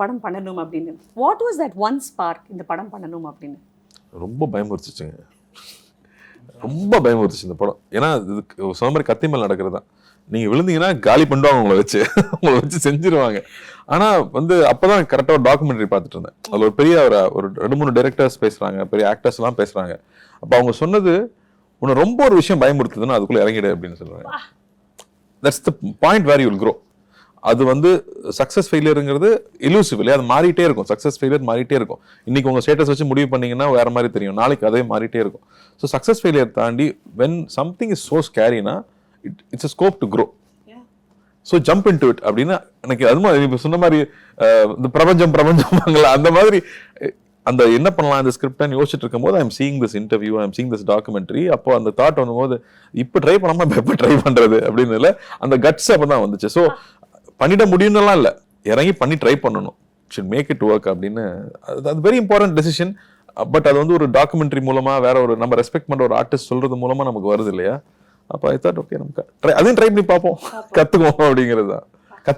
படம் பண்ணணும் அப்படின்னு. What was that one spark இந்த படம் பண்ணணும் அப்படின்னு? ரொம்ப பயமுறுத்துச்சுங்க. ரொம்ப பயமுறுத்துச்சு இந்த படம். ஏன்னா இது சொன்ன மாதிரி கத்தி மேல் நடக்கிறது. தான் நீங்கள் விழுந்தீங்கன்னா காலி பண்ணுவாங்க உங்களை வச்சு. உங்களை வச்சு செஞ்சிருவாங்க. ஆனால் வந்து அப்பதான் கரெக்டாக ஒரு டாக்குமெண்ட்ரி பார்த்துட்டு இருந்தேன். அதில் ஒரு பெரிய ஒரு ஒரு ரெண்டு மூணு டைரக்டர்ஸ் பேசுகிறாங்க பெரிய ஆக்டர்ஸ்லாம் பேசுகிறாங்க அப்போ அவங்க சொன்னது உன்னை ரொம்ப ஒரு விஷயம் பயமுறுத்துதுன்னா அதுக்குள்ளே இறங்கிடு அப்படின்னு சொல்லுவாங்க. That's the point where you'll grow அது வந்து சக்ஸஸ் ஃபெயிலியருங்கிறது இலூசிவ் இல்லையா? அது மாறிட்டே இருக்கும். சக்ஸஸ் ஃபெயிலியர் மாறிட்டே இருக்கும். இன்னைக்கு உங்க ஸ்டேட்டஸ் வச்சு முடிவு பண்ணீங்கன்னா வேற மாதிரி தெரியும். நாளைக்கு அதே மாறிட்டே இருக்கும். ஸோ சக்ஸஸ் ஃபெயிலியர் தாண்டி when something is so ஸ்கேரினா it it's scope to grow so jump into it அப்படின்னா எனக்கு அது மாதிரி இப்போ சொன்ன மாதிரி இந்த பிரபஞ்சம் பிரபஞ்சம் அந்த மாதிரி அந்த என்ன பண்ணலாம் இந்த ஸ்கிரிப்ட்னு யோசிச்சுட்டு இருக்கும்போது I'm seeing this interview I'm seeing this documentary அப்போ அந்த தாட் வரும்போது இப்போ ட்ரை பண்ணாம இப்போ ட்ரை பண்றது அப்படின்னு இல்ல அந்த கட்ஸ் அப்போ தான் வந்துச்சு. ஸோ பண்ணிட முடியும்னுலாம் இல்லை. இறங்கி பண்ணி ட்ரை பண்ணணும். ஷுட் மேக் இட் ஒர்க் அப்படின்னு. அது அது வெரி இம்பார்ட்டன்ட் டெசிஷன் பட் அது வந்து ஒரு டாக்குமெண்ட்ரி மூலமா வேற ஒரு நம்ம ரெஸ்பெக்ட் பண்ற ஒரு ஆர்டிஸ்ட் சொல்றது மூலமா நமக்கு வருது இல்லையா? அப்போ ஐ தாட் ஓகே நமக்கு ட்ரை அதையும் ட்ரை பண்ணி பார்ப்போம். கத்துக்குவோம் அப்படிங்கிறது தான்.